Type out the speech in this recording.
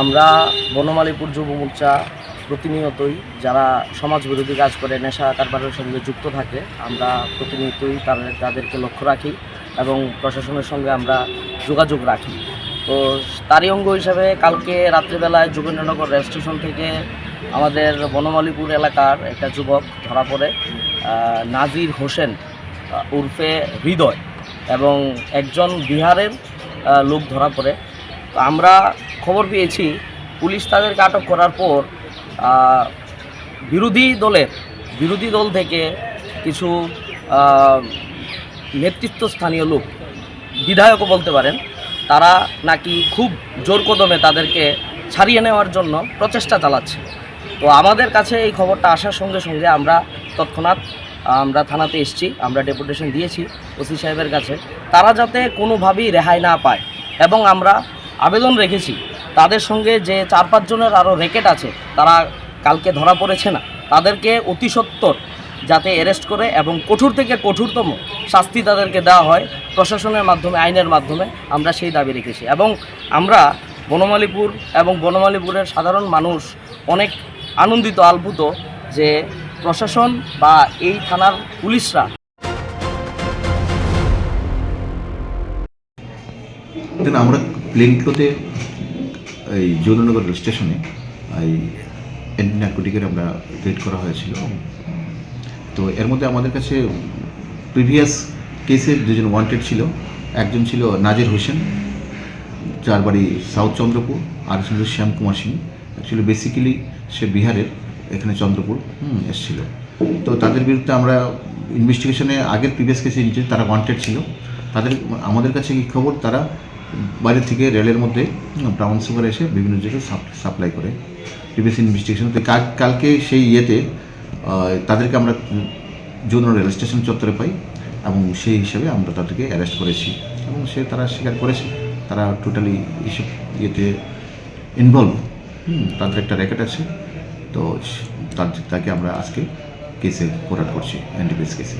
আমরা বনমালীপুর যুব মোর্চা প্রতিনিয়তই যারা সমাজ বিরোধী কাজ করে, নেশা কারবারের সঙ্গে যুক্ত থাকে, আমরা প্রতিনিয়তই তাদের তাদেরকে লক্ষ্য রাখি এবং প্রশাসনের সঙ্গে আমরা যোগাযোগ রাখি। তো তারই অঙ্গ হিসাবে কালকে রাত্রিবেলায় যোগেন্দ্রনগর রেল স্টেশন থেকে আমাদের বনমালীপুর এলাকার একটা যুবক ধরা পড়ে নাজির হোসেন উর্ফে হৃদয় এবং একজন বিহারের লোক ধরা পড়ে। আমরা খবর পেয়েছি, পুলিশ তাদেরকে আটক করার পর বিরোধী দলের, বিরোধী দল থেকে কিছু নেতৃত্ব স্থানীয় লোক, বিধায়কও বলতে পারেন, তারা নাকি খুব জোর কদমে তাদেরকে ছাড়িয়ে নেওয়ার জন্য প্রচেষ্টা চালাচ্ছে। তো আমাদের কাছে এই খবরটা আসার সঙ্গে সঙ্গে আমরা তৎক্ষণাৎ, আমরা থানাতে এসেছি, আমরা ডেপুটেশন দিয়েছি ওসি সাহেবের কাছে। তারা যাতে কোনোভাবেই রেহাই না পায় এবং আমরা আবেদন রেখেছি তাদের সঙ্গে যে চার পাঁচজনের আরও রেকেট আছে, তারা কালকে ধরা পড়েছে না। তাদেরকে অতি সত্বর যাতে অ্যারেস্ট করে এবং কঠোর থেকে কঠোরতম শাস্তি তাদেরকে দেওয়া হয়, প্রশাসনের মাধ্যমে, আইনের মাধ্যমে আমরা সেই দাবি রেখেছি। এবং আমরা বনমালীপুর এবং বনমালীপুরের সাধারণ মানুষ অনেক আনন্দিত আলভূত যে প্রশাসন বা এই থানার পুলিশরা আমরা প্লেনগুলোতে এই যৌননগর রেল স্টেশনে, এই অ্যান্টি নার্কোটিকের আমরা রেড করা হয়েছিল। তো এর মধ্যে আমাদের কাছে প্রিভিয়াস কেসে দুজন ওয়ান্টেড ছিল। একজন ছিল নাজির হোসেন, যার বাড়ি সাউথ চন্দ্রপুর, আর ছিল শ্যাম কুমার সিং। অ্যাকচুয়ালি বেসিক্যালি সে বিহারের, এখানে চন্দ্রপুর এসেছিল। তো তাদের বিরুদ্ধে আমরা ইনভেস্টিগেশনে আগের প্রিভিয়াস কেসে তারা ওয়ান্টেড ছিল, তাদের, আমাদের কাছে কি খবর? তারা বাইরে থেকে রেলের মধ্যে ব্রাউন সুগার এসে বিভিন্ন জায়গায় সাপ্লাই করে। প্রিভিয়াস ইনভেস্টিগেশন তো কাল- কালকে সেই ইয়েতে তাদেরকে আমরা যৌন রেল স্টেশন চত্বরে পাই এবং সেই হিসাবে আমরা তাদেরকে অ্যারেস্ট করেছি। এবং সে তারা স্বীকার করেছে, তারা টোটালি এইসব ইয়েতে ইনভলভ তাদের একটা র্যাকেট আছে। তো তার তাকে আমরা আজকে কেসে ফোরাট করছি এনডিপিএস কেসে